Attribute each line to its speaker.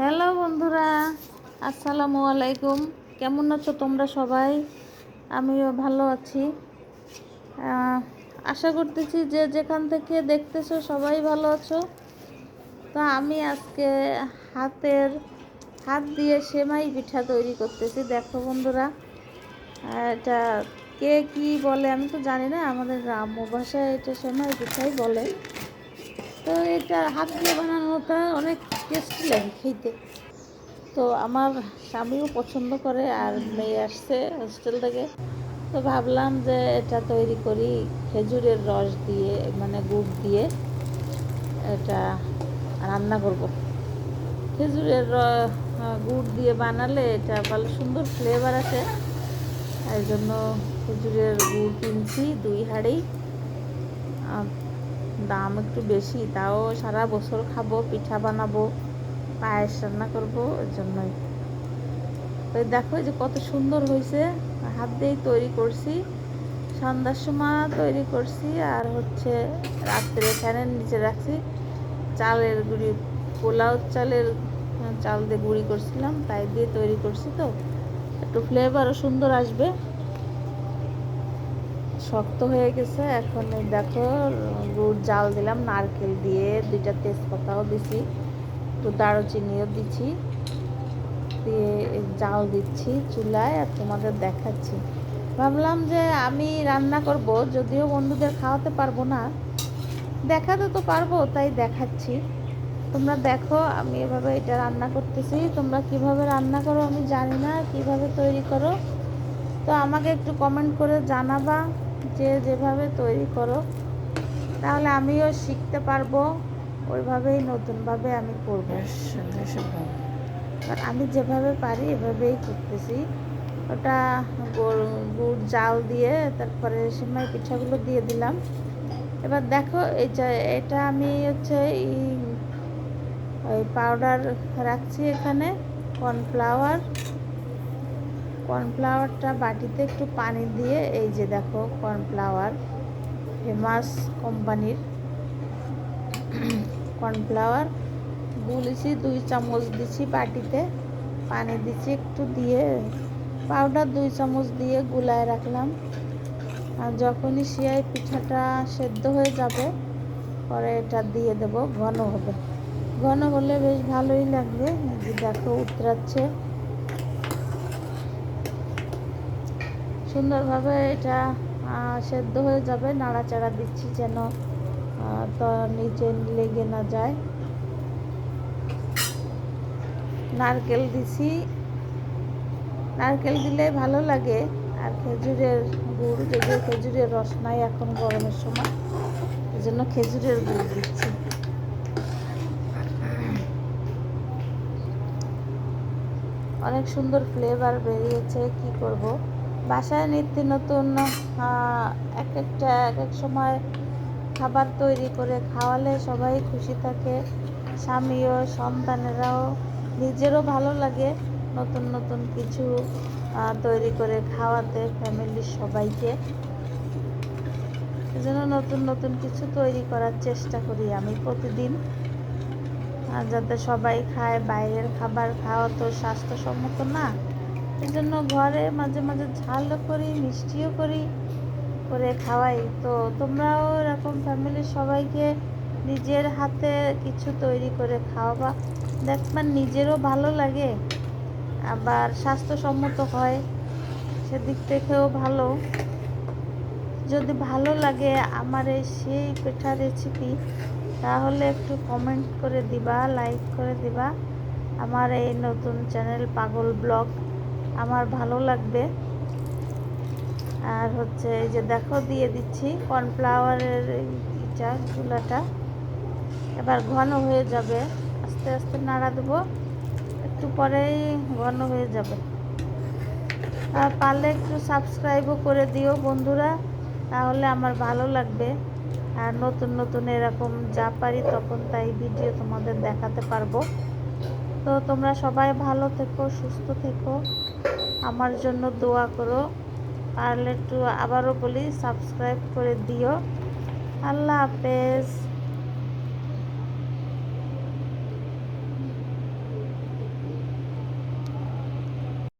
Speaker 1: Hello বন্ধুরা, আসসালামু আলাইকুম। কেমন আছো তোমরা সবাই? আমিও ভালো আছি। আশা করতেছি যে যেখান থেকে দেখতেছো সবাই ভালো আছো। তো আমি আজকে হাতের হাত দিয়ে সেমাই পিঠা তৈরি করতেছি। দেখো বন্ধুরা, এটা কে কি বলে আমি তো জানি না। আমাদের গ্রাম্য ভাষায় এটা সেমাই পিঠাই বলে। তো এটা হাত দিয়ে বানানোটা অনেক টেস্টি লাগে খেতে। তো আমার স্বামীও পছন্দ করে আর মেয়ে আসছে হোস্টেল থেকে। তো ভাবলাম যে এটা তৈরি করি খেজুরের রস দিয়ে মানে গুড় দিয়ে এটা রান্না করব। খেজুরের গুড় দিয়ে বানালে এটা ভালো সুন্দর ফ্লেভার আছে এই জন্য খেজুরের গুড় কিনছি দুই হাঁড়ি দাম একটু বেশি, তাও সারা বছর খাব, পিঠা বানাবো, পায়েস রান্না করব ওই জন্যই। তো দেখো যে কত সুন্দর হয়েছে, হাত দিয়েই তৈরি করছি, সন্ধ্যার সময় তৈরি করছি, আর হচ্ছে রাত্রে ফ্যানের নিচে রাখছি, চালের গুঁড়ি, পোলাও চালের চাল দিয়ে গুঁড়ি করছিলাম, তাই দিয়ে তৈরি করছি তো। একটু ফ্লেভারও সুন্দর আসবে। শক্ত হয়ে গেছে, এখন দেখো গুড় জাল দিলাম, নারকেল দিয়ে দুইটা তেজপাতাও দিছি, একটু দারুচিনিও দিচ্ছি দিয়ে জাল দিচ্ছি চুলায় আর তোমাদের দেখাচ্ছি। ভাবলাম যে আমি রান্না করব, যদিও বন্ধুদের খাওয়াতে পারব না, দেখাতে তো পারব, তাই দেখাচ্ছি। তোমরা দেখো, আমি এভাবে এটা রান্না করতেছি, তোমরা কীভাবে রান্না করো আমি জানি না, কীভাবে তৈরি করো, তো আমাকে একটু কমেন্ট করে জানাবা। যে যেভাবে তৈরি করো তাহলে আমিও শিখতে পারব ওইভাবেই নতুনভাবে আমি করব। আর আমি যেভাবে পারি এভাবেই করতেছি। ওটা গুড় গুড় জাল দিয়ে তারপরে সেমাই পিঠাগুলো দিয়ে দিলাম। এবার দেখো এই যে এটা আমি হচ্ছে এই ওই পাউডার রাখছি এখানে কর্নফ্লাওয়ার কর্নফ্লাওয়ারটা বাটিতে একটু পানি দিয়ে, এই যে দেখো কর্নফ্লাওয়ার, ফেমাস কোম্পানির কর্নফ্লাওয়ার, গুলেছি, দুই চামচ দিছি বাটিতে, পানি দিছি একটু দিয়ে, পাউডার দুই চামচ দিয়ে গুলায় রাখলাম। আর যখনই সিয়াই পিঠাটা সেদ্ধ হয়ে যাবে, পরে এটা দিয়ে দেব, ঘন হবে। ঘন হলে বেশ ভালোই লাগবে দেখো উতরাচ্ছে। সুন্দরভাবে এটা সেদ্ধ হয়ে যাবে। নাড়াচাড়া দিচ্ছি যেন নিচে লেগে না যায়। নারকেল দিছি। নারকেল দিলে ভালো লাগে। আর খেজুরের গুড় যদি খেজুরের রস নাই এখন গরমের সময় এই জন্য খেজুরের গুড় দিচ্ছি। অনেক সুন্দর ফ্লেভার বেরিয়েছে, কি করব? বাসায় নিত্য নতুন এক একটা, এক এক সময় খাবার তৈরি করে খাওয়ালে সবাই খুশি থাকে। স্বামীও, সন্তানেরাও, নিজেরও ভালো লাগে নতুন নতুন কিছু তৈরি করে খাওয়াতে ফ্যামিলির সবাইকে। এজন্য নতুন নতুন কিছু তৈরি করার চেষ্টা করি আমি প্রতিদিন। যাতে সবাই খায়, বাইরের খাবার খাওয়া তো স্বাস্থ্যসম্মত না। এই জন্য ঘরে মাঝে মাঝে ঝালও করি, মিষ্টিও করি, করে খাওয়াই। তো তোমরাও এরকম ফ্যামিলির সবাইকে নিজের হাতে কিছু তৈরি করে খাওয়াবা। দেখবেন নিজেরও ভালো লাগে, আবার স্বাস্থ্যসম্মত হয়, সেদিক থেকেও ভালো। যদি ভালো লাগে আমার এই সেই পিঠা রেসিপি তাহলে একটু কমেন্ট করে দিবা লাইক করে দিবা। আমার এই নতুন চ্যানেল পাগল ব্লগ। আমার ভালো লাগবে। আর হচ্ছে এই যে দেখো, দিয়ে দিচ্ছি কর্নফ্লাওয়ারের ইটা, চুলাটা। এবার ঘন হয়ে যাবে। আস্তে আস্তে নাড়া দেবো। একটু পরেই ঘন হয়ে যাবে। আর পারলে একটু সাবস্ক্রাইবও করে দিও বন্ধুরা, তাহলে আমার ভালো লাগবে। আর নতুন নতুন এরকম যা পারি, তখন তাই ভিডিও তোমাদের দেখাতে পারব। তো তোমরা সবাই ভালো থেকো, সুস্থ থেকো। আমার জন্য দোয়া করো। পারলে একটু আবারও বলি সাবস্ক্রাইব করে দিও। আল্লাহ হাফেজ।